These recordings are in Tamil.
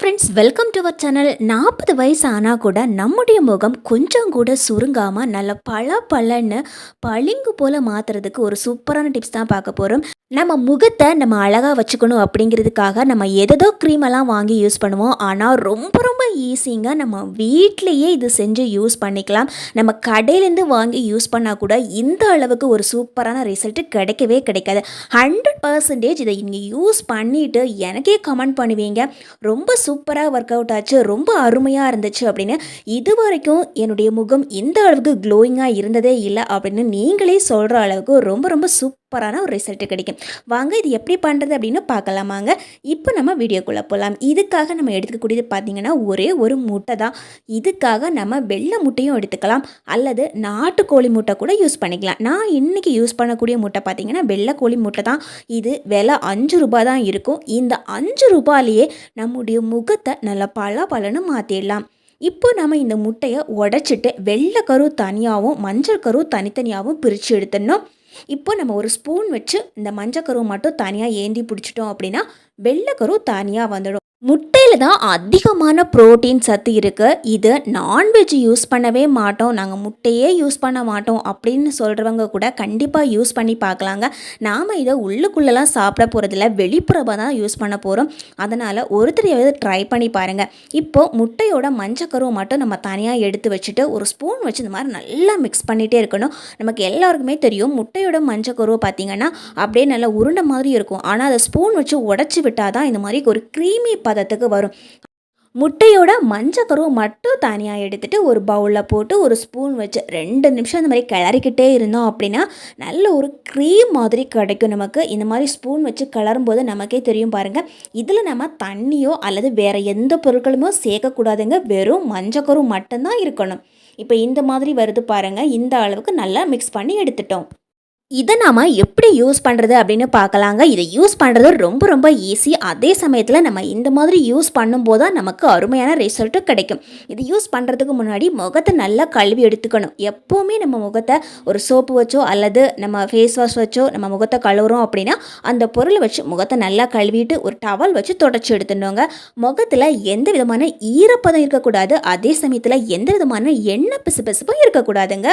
Friends welcome to our channel நாற்பது வயசு ஆனால் கூட நம்முடைய முகம் கொஞ்சம் கூட சுருங்காமல் நல்ல பல பலன்னு பளிங்கு போல் மாற்றுறதுக்கு ஒரு சூப்பரான டிப்ஸ் தான் பார்க்க போகிறோம் நம்ம முகத்தை நம்ம அழகாக வச்சுக்கணும் அப்படிங்கிறதுக்காக நம்ம எதோ க்ரீமெல்லாம் வாங்கி யூஸ் பண்ணுவோம். ஆனால் ரொம்ப ரொம்ப ஈஸிங்க நம்ம வீட்டிலையே இது செஞ்சு யூஸ் பண்ணிக்கலாம். நம்ம கடையிலேருந்து வாங்கி யூஸ் பண்ணால் கூட இந்த அளவுக்கு ஒரு சூப்பரான ரிசல்ட்டு கிடைக்கவே கிடைக்காது. ஹண்ட்ரட் பர்சன்டேஜ் இதை நீங்கள் யூஸ் பண்ணிவிட்டு எனக்கே கமெண்ட் பண்ணுவீங்க. ரொம்ப சூப்பராக ஒர்க் அவுட் ஆச்சு ரொம்ப அருமையாக இருந்துச்சு அப்படின்னு. இது வரைக்கும் என்னுடைய முகம் இந்த அளவுக்கு க்ளோயிங்காக இருந்ததே இல்லை அப்படின்னு நீங்களே சொல்கிற அளவுக்கு ரொம்ப ரொம்ப சூப்பரான ஒரு ரிசல்ட் கிடைக்கும். வாங்க இது எப்படி பண்ணுறது அப்படின்னு பார்க்கலாமாங்க இப்போ நம்ம வீடியோக்குள்ளே போகலாம் இதுக்காக நம்ம எடுத்துக்கக்கூடியது பார்த்திங்கன்னா ஒரே ஒரு முட்டை தான். இதுக்காக நம்ம வெள்ளை முட்டையும் எடுத்துக்கலாம். அல்லது நாட்டுக்கோழி முட்டை கூட யூஸ் பண்ணிக்கலாம். நான் இன்றைக்கி யூஸ் பண்ணக்கூடிய முட்டை பார்த்திங்கன்னா வெள்ளை கோழி முட்டை தான். இது விலை அஞ்சு ரூபாய் தான் இருக்கும். இந்த அஞ்சு ரூபாயிலேயே நம்முடைய முகத்தை நல்லா பல பலன்னு மாற்றிடலாம் இப்போ நம்ம இந்த முட்டையை உடச்சிட்டு வெள்ளை கரு தனியாகவும் மஞ்சள் கரு தனித்தனியாகவும் பிரித்து எடுத்துடணும். இப்போ நம்ம ஒரு ஸ்பூன் வச்சு இந்த மஞ்சக்கருவை மட்டும் தனியாக ஏந்தி பிடிச்சிட்டோம் அப்படின்னா வெள்ளைக்கரு தனியாக வந்துடும். முட்டையில் தான் அதிகமான ப்ரோட்டீன் சத்து இருக்குது இது நான்வெஜ் யூஸ் பண்ணவே மாட்டோம். நாங்கள் முட்டையே யூஸ் பண்ண மாட்டோம் அப்படின்னு சொல்கிறவங்க கூட கண்டிப்பாக யூஸ் பண்ணி பார்க்கலாங்க. நாம் இதை உள்ளுக்குள்ளெல்லாம் சாப்பிட போகிறதில்ல வெளிப்புறமாக தான் யூஸ் பண்ண போகிறோம் அதனால் ஒருத்தரையாவது ட்ரை பண்ணி பாருங்கள் இப்போது முட்டையோட மஞ்சக்கருவை மட்டும் நம்ம தனியாக எடுத்து வச்சுட்டு ஒரு ஸ்பூன் வச்சு இந்த மாதிரி நல்லா மிக்ஸ் பண்ணிகிட்டே இருக்கணும். நமக்கு எல்லாருக்குமே தெரியும் முட்டையோட மஞ்சக்கருவை பார்த்திங்கன்னா அப்படியே நல்லா உருண்டை மாதிரி இருக்கும். ஆனால் அதை ஸ்பூன் வச்சு உடச்சி விட்டால் தான் இந்த மாதிரி ஒரு க்ரீமி பதத்துக்கு வரும். முட்டையோட மஞ்சக்கருவை மட்டும் தனியாக எடுத்துகிட்டு ஒரு பவுலில் போட்டு ஒரு ஸ்பூன் வச்சு ரெண்டு நிமிஷம் இந்த மாதிரி கிளறிக்கிட்டே இருந்தோம் அப்படின்னா நல்ல ஒரு க்ரீம் மாதிரி கிடைக்கும் நமக்கு. இந்த மாதிரி ஸ்பூன் வச்சு கிளறும்போது நமக்கே தெரியும் பாருங்கள் இதில் நம்ம தண்ணியோ அல்லது வேறு எந்த பொருட்களுமோ சேர்க்கக்கூடாதுங்க. வெறும் மஞ்சக்கரு மட்டும்தான் இருக்கணும். இப்போ இந்த மாதிரி வருது பாருங்கள் இந்த அளவுக்கு நல்லா மிக்ஸ் பண்ணி எடுத்துட்டோம். இதை நாம் எப்படி யூஸ் பண்ணுறது அப்படின்னு பார்க்கலாங்க. இதை யூஸ் பண்ணுறது ரொம்ப ரொம்ப ஈஸி அதே சமயத்தில் நம்ம இந்த மாதிரி யூஸ் பண்ணும்போது தான் நமக்கு அருமையான ரிசல்ட்டும் கிடைக்கும். இது யூஸ் பண்ணுறதுக்கு முன்னாடி முகத்தை நல்லா கழுவி எடுத்துக்கணும். எப்போவுமே நம்ம முகத்தை ஒரு சோப்பு வச்சோ அல்லது நம்ம ஃபேஸ் வாஷ் வச்சோ நம்ம முகத்தை கழுவுறோம் அப்படின்னா அந்த பொருளை வச்சு முகத்தை நல்லா கழுவிட்டு ஒரு டவல் வச்சு தொடச்சி எடுத்துடணுங்க. முகத்தில் எந்த விதமான ஈரப்பதம் இருக்கக்கூடாது. அதே சமயத்தில் எந்த விதமான எண்ணெய் பிசு பிசுப்பும் இருக்கக்கூடாதுங்க.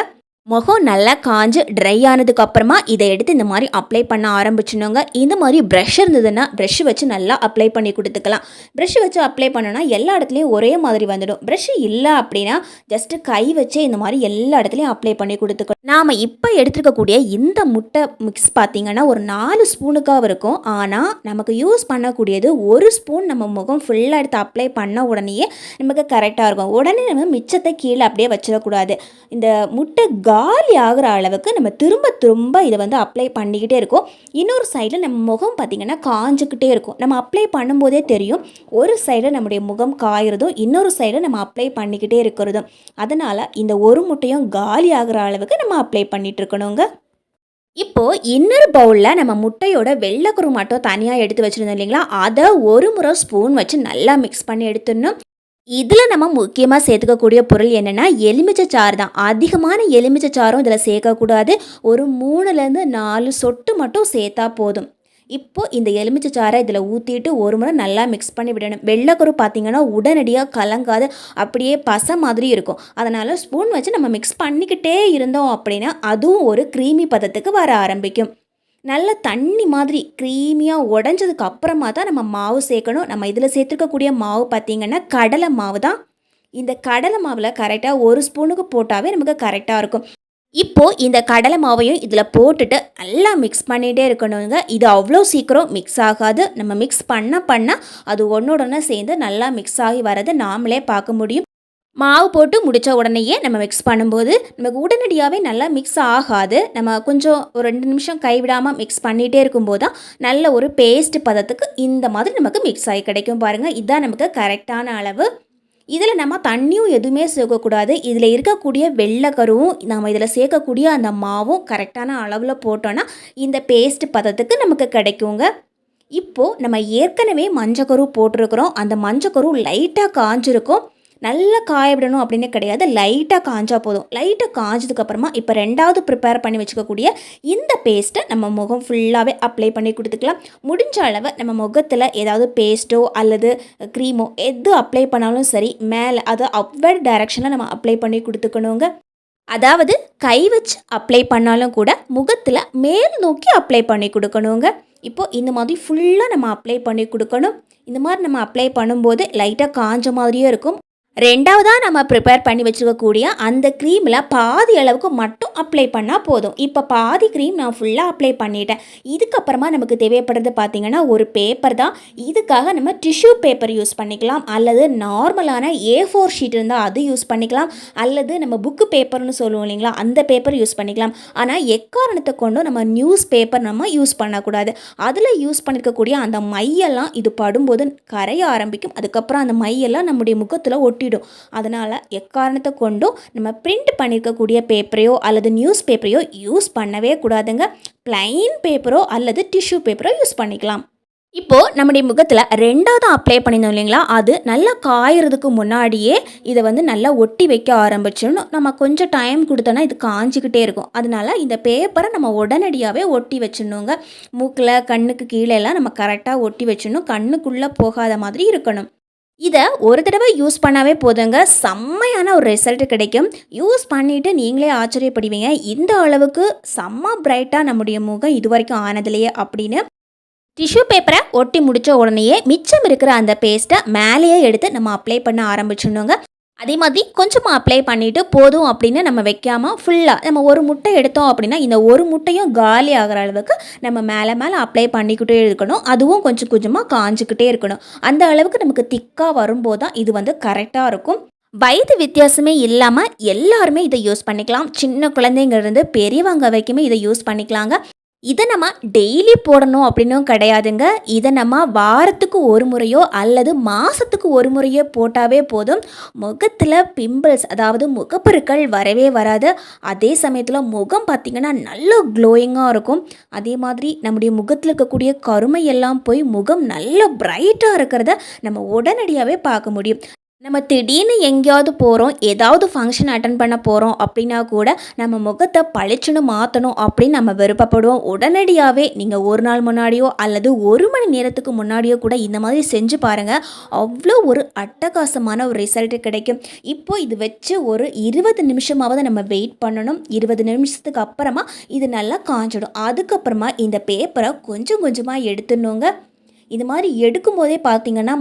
முகம் நல்லா காஞ்சு ட்ரை ஆனதுக்கு அப்புறமா இதை எடுத்து இந்த மாதிரி அப்ளை பண்ண ஆரம்பிச்சினோங்க இந்த மாதிரி ப்ரஷ் இருந்ததுன்னா ப்ரஷ் வச்சு நல்லா அப்ளை பண்ணி கொடுத்துக்கலாம். ப்ரஷ் வச்சு அப்ளை பண்ணோன்னா எல்லா இடத்துலையும் ஒரே மாதிரி வந்துடும். ப்ரஷ் இல்லை அப்படின்னா ஜஸ்ட்டு கை வச்சே இந்த மாதிரி எல்லா இடத்துலையும் அப்ளை பண்ணி கொடுத்துக்கணும். நாம் இப்போ எடுத்துருக்கக்கூடிய இந்த முட்டை மிக்ஸ் பார்த்திங்கன்னா ஒரு நாலு ஸ்பூனுக்காக இருக்கும். ஆனால் நமக்கு யூஸ் பண்ணக்கூடியது ஒரு ஸ்பூன் நம்ம முகம் ஃபுல்லாக எடுத்து அப்ளை பண்ண உடனேயே நமக்கு கரெக்டாக இருக்கும். உடனே நம்ம மிச்சத்தை கீழே அப்படியே வச்சிடக்கூடாது. இந்த முட்டை காலி ஆகிற அளவுக்கு நம்ம திரும்ப திரும்ப இதை வந்து அப்ளை பண்ணிக்கிட்டே இருக்கோம். இன்னொரு சைடில் நம்ம முகம் பார்த்திங்கன்னா காஞ்சிக்கிட்டே இருக்கும். நம்ம அப்ளை பண்ணும்போதே தெரியும். ஒரு சைடில் நம்முடைய முகம் காயிறதும் இன்னொரு சைடில் நம்ம அப்ளை பண்ணிக்கிட்டே இருக்கிறதும். அதனால் இந்த ஒரு முட்டையும் காலி ஆகிற அளவுக்கு நம்ம அப்ளை பண்ணிகிட்ருக்கணுங்க இப்போது இன்னொரு பவுலில் நம்ம முட்டையோட வெள்ளைக்குரு மட்டும் தனியாக எடுத்து வச்சுருந்தோம் இல்லைங்களா? அதை ஒரு முறை ஸ்பூன் வச்சு நல்லா மிக்ஸ் பண்ணி எடுத்துடணும். இதில் நம்ம முக்கியமாக சேர்த்துக்கக்கூடிய பொருள் என்னென்னா எலுமிச்சை சாறு தான். அதிகமான எலுமிச்சை சாரும் இதில் சேர்க்கக்கூடாது. ஒரு மூணுலேருந்து நாலு சொட்டு மட்டும் சேர்த்தா போதும். இப்போது இந்த எலுமிச்சை சாறை இதில் ஊற்றிட்டு ஒரு முறை நல்லா மிக்ஸ் பண்ணி விடணும். வெள்ளைக்கரு பார்த்திங்கன்னா உடனடியாக கலங்காது. அப்படியே பசை மாதிரி இருக்கும். அதனால் ஸ்பூன் வச்சு நம்ம மிக்ஸ் பண்ணிக்கிட்டே இருந்தோம் அப்படின்னா அதுவும் ஒரு க்ரீமி பதத்துக்கு வர ஆரம்பிக்கும். நல்ல தண்ணி மாதிரி க்ரீமியாக உடஞ்சதுக்கு அப்புறமா தான் நம்ம மாவு சேர்க்கணும். நம்ம இதில் சேர்த்துருக்கக்கூடிய மாவு பார்த்திங்கன்னா கடலை மாவு தான். இந்த கடலை மாவில் கரெக்டாக ஒரு ஸ்பூனுக்கு போட்டாவே நமக்கு கரெக்டாக இருக்கும். இப்போது இந்த கடலை மாவையும் இதில் போட்டுட்டு நல்லா மிக்ஸ் பண்ணிகிட்டே இருக்கணுங்க. இது அவ்வளோ சீக்கிரம் மிக்ஸ் ஆகாது. நம்ம மிக்ஸ் பண்ண பண்ண அது ஒன்றோட சேர்ந்து நல்லா மிக்ஸ் ஆகி வரது நாமளே பார்க்க முடியும். மாவு போட்டு முடித்த உடனேயே நம்ம மிக்ஸ் பண்ணும்போது நமக்கு உடனடியாகவே நல்லா மிக்ஸ் ஆகாது. நம்ம கொஞ்சம் ஒரு ரெண்டு நிமிஷம் கைவிடாமல் மிக்ஸ் பண்ணிகிட்டே இருக்கும்போது தான் நல்ல ஒரு பேஸ்ட் பதத்துக்கு இந்த மாதிரி நமக்கு மிக்ஸ் ஆகி கிடைக்கும் பாருங்கள் இதுதான் நமக்கு கரெக்டான அளவு. இதில் நம்ம தண்ணியும் எதுவுமே சேர்க்கக்கூடாது. இதில் இருக்கக்கூடிய வெள்ளைக்கருவும் நம்ம இதில் சேர்க்கக்கூடிய அந்த மாவும் கரெக்டான அளவில் போட்டோன்னா இந்த பேஸ்ட் பதத்துக்கு நமக்கு கிடைக்குங்க. இப்போது நம்ம ஏற்கனவே மஞ்சக்கரு போட்டிருக்கிறோம். அந்த மஞ்சக்கரு லைட்டாக காஞ்சிருக்கும். நல்லா காய விடணும் அப்படின்னு கிடையாது. லைட்டாக காஞ்சால் போதும். லைட்டாக காஞ்சதுக்கப்புறமா இப்போ ரெண்டாவது ப்ரிப்பேர் பண்ணி வச்சுக்கக்கூடிய இந்த பேஸ்ட்டை நம்ம முகம் ஃபுல்லாகவே அப்ளை பண்ணி கொடுத்துக்கலாம். முடிஞ்ச அளவு நம்ம முகத்தில் ஏதாவது பேஸ்ட்டோ அல்லது க்ரீமோ எது அப்ளை பண்ணாலும் சரி மேலே அதை அப்வர்ட் டைரக்ஷனில் நம்ம அப்ளை பண்ணி கொடுத்துக்கணுங்க. அதாவது கை வச்சு அப்ளை பண்ணாலும் கூட முகத்தில் மேல் நோக்கி அப்ளை பண்ணி கொடுக்கணுங்க. இப்போது இந்த மாதிரி ஃபுல்லாக நம்ம அப்ளை பண்ணி கொடுக்கணும். இந்த மாதிரி நம்ம அப்ளை பண்ணும்போது லைட்டாக காஞ்ச மாதிரியும் இருக்கும். ரெண்டாவதாக நம்ம ப்ரிப்பேர் பண்ணி வச்சுக்கக்கூடிய அந்த க்ரீமில் பாதி அளவுக்கு மட்டும் அப்ளை பண்ணால் போதும். இப்போ பாதி க்ரீம் நான் ஃபுல்லாக அப்ளை பண்ணிட்டேன். இதுக்கப்புறமா நமக்கு தேவைப்படுறது பார்த்திங்கன்னா ஒரு பேப்பர் தான். இதுக்காக நம்ம டிஷ்யூ பேப்பர் யூஸ் பண்ணிக்கலாம். அல்லது நார்மலான ஏ ஃபோர் ஷீட் இருந்தால் அது யூஸ் பண்ணிக்கலாம். அல்லது நம்ம புக்கு பேப்பர்னு சொல்லுவோம் இல்லைங்களா அந்த பேப்பர் யூஸ் பண்ணிக்கலாம். ஆனால் எக்காரணத்தை கொண்டும் நம்ம நியூஸ் பேப்பர் நம்ம யூஸ் பண்ணக்கூடாது. அதில் யூஸ் பண்ணியிருக்கக்கூடிய அந்த மையெல்லாம் இது படும்போது கரைய ஆரம்பிக்கும். அதுக்கப்புறம் அந்த மையெல்லாம் நம்முடைய முகத்தில் ஒட்டி ஒட்டிடும் அதனால் எக்காரணத்தை கொண்டும் நம்ம பிரிண்ட் பண்ணியிருக்கக்கூடிய பேப்பரையோ அல்லது நியூஸ் பேப்பரையோ யூஸ் பண்ணவே கூடாதுங்க. பிளைன் பேப்பரோ அல்லது டிஷ்யூ பேப்பரோ யூஸ் பண்ணிக்கலாம். இப்போது நம்முடைய முகத்தில் ரெண்டாவது அப்ளை பண்ணியிருந்தோம் இல்லைங்களா? அது நல்லா காயறதுக்கு முன்னாடியே இதை வந்து நல்லா ஒட்டி வைக்க ஆரம்பிச்சிடணும். நம்ம கொஞ்சம் டைம் கொடுத்தோன்னா இது காஞ்சிக்கிட்டே இருக்கும். அதனால இந்த பேப்பரை நம்ம உடனடியாகவே ஒட்டி வச்சிடணுங்க. மூக்கில் கண்ணுக்கு கீழே எல்லாம் நம்ம கரெக்டாக ஒட்டி வச்சிடணும். கண்ணுக்குள்ளே போகாத மாதிரி இருக்கணும். இதை ஒரு தடவை யூஸ் பண்ணாவே போதுங்க. செம்மையான ஒரு ரிசல்ட் கிடைக்கும். யூஸ் பண்ணிவிட்டு நீங்களே ஆச்சரியப்படுவீங்க. இந்த அளவுக்கு செம்ம பிரைட்டாக நம்முடைய முகம் இது வரைக்கும் ஆனதில்லையே அப்படின்னு. டிஷ்யூ பேப்பரை ஒட்டி முடித்த உடனேயே மிச்சம் இருக்கிற அந்த பேஸ்ட்டை மேலேயே எடுத்து நம்ம அப்ளை பண்ண ஆரம்பிச்சிடணுங்க. அதே மாதிரி கொஞ்சமாக அப்ளை பண்ணிவிட்டு போதும் அப்படின்னு நம்ம வைக்காமல் ஃபுல்லாக நம்ம ஒரு முட்டை எடுத்தோம் அப்படின்னா இந்த ஒரு முட்டையும் காலி ஆகிற அளவுக்கு நம்ம மேலே மேலே அப்ளை பண்ணிக்கிட்டே இருக்கணும். அதுவும் கொஞ்சம் கொஞ்சமாக காஞ்சிக்கிட்டே இருக்கணும். அந்த அளவுக்கு நமக்கு திக்காக வரும்போது தான் இது வந்து கரெக்டாக இருக்கும். வயது வித்தியாசமே இல்லாமல் எல்லாருமே இதை யூஸ் பண்ணிக்கலாம். சின்ன குழந்தைங்க இருந்து பெரியவங்க வரைக்குமே இதை யூஸ் பண்ணிக்கலாங்க. இதை நம்ம டெய்லி போடணும் அப்படின்னும் கிடையாதுங்க. இதை நம்ம வாரத்துக்கு ஒரு முறையோ அல்லது மாதத்துக்கு ஒரு முறையோ போட்டாவே போதும். முகத்தில் பிம்பிள்ஸ் அதாவது முகப்பருக்கள் வரவே வராது. அதே சமயத்தில் முகம் பார்த்திங்கன்னா நல்ல க்ளோயிங்காக இருக்கும். அதே மாதிரி நம்முடைய முகத்தில் இருக்கக்கூடிய கருமை எல்லாம் போய் முகம் நல்ல பிரைட்டாக இருக்கிறத நம்ம உடனடியாகவே பார்க்க முடியும். நம்ம திடீர்னு எங்கேயாவது போகிறோம் ஏதாவது ஃபங்க்ஷன் அட்டன் பண்ண போகிறோம் அப்படின்னா கூட நம்ம முகத்தை பளிச்சுன்னு மாற்றணும் அப்படின்னு நம்ம விருப்பப்படுவோம். உடனடியாகவே நீங்கள் ஒரு நாள் முன்னாடியோ அல்லது ஒரு மணி நேரத்துக்கு முன்னாடியோ கூட இந்த மாதிரி செஞ்சு பாருங்கள் அவ்வளோ ஒரு அட்டகாசமான ஒரு ரிசல்ட் கிடைக்கும். இப்போது இது வச்சு ஒரு இருபது நிமிஷமாவது நம்ம வெயிட் பண்ணணும். இருபது நிமிஷத்துக்கு அப்புறமா இது நல்லா காஞ்சிடும். அதுக்கப்புறமா இந்த பேப்பரை கொஞ்சம் கொஞ்சமாக எடுத்துடணுங்க. இது மாதிரி எடுக்கும் போதே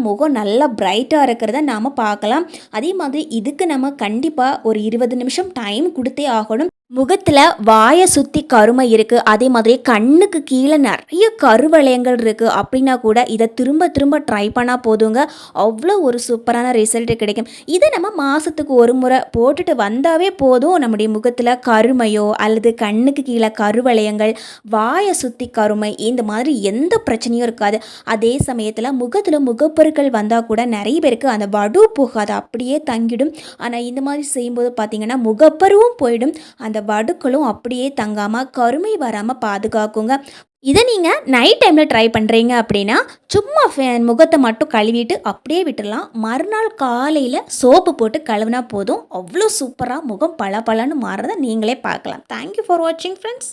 முகம் நல்லா பிரைட்டாக இருக்கிறத நாம் பார்க்கலாம். அதே மாதிரி இதுக்கு நம்ம கண்டிப்பாக ஒரு இருபது நிமிஷம் டைம் கொடுத்தே ஆகணும். முகத்தில் வாயை சுற்றி கருமை இருக்குது அதே மாதிரி கண்ணுக்கு கீழே நிறைய கருவளையங்கள் இருக்குது அப்படின்னா கூட இதை திரும்ப திரும்ப ட்ரை பண்ணால் போதுங்க. அவ்வளோ ஒரு சூப்பரான ரிசல்ட் கிடைக்கும். இதை நம்ம மாதத்துக்கு ஒரு முறை போட்டுட்டு வந்தாவே போதும். நம்முடைய முகத்தில் கருமையோ அல்லது கண்ணுக்கு கீழே கருவளையங்கள் வாயை சுற்றி கருமை இந்த மாதிரி எந்த பிரச்சனையும் இருக்காது. அதே சமயத்தில் முகத்தில் முகப்பொருட்கள் வந்தால் கூட நிறைய பேருக்கு அந்த வடு போகாது அப்படியே தங்கிடும். ஆனால் இந்த மாதிரி செய்யும்போது பார்த்திங்கன்னா முகப்பருவும் போயிடும். அந்த வடுக்களும் அப்படியே தங்காமல் கருமை வராமல் பாதுகாக்குங்க. இதை நீங்கள் நைட் டைமில் ட்ரை பண்ணுறீங்க அப்படின்னா சும்மா ஃபே- முகத்தை மட்டும் கழுவிட்டு அப்படியே விட்டுடலாம் மறுநாள் காலையில் சோப்பு போட்டு கழுவினா போதும். அவ்வளோ சூப்பராக முகம் பளபளன்னு மாறுறதை நீங்களே பார்க்கலாம். தேங்க்யூ ஃபார் வாட்சிங் ஃப்ரெண்ட்ஸ்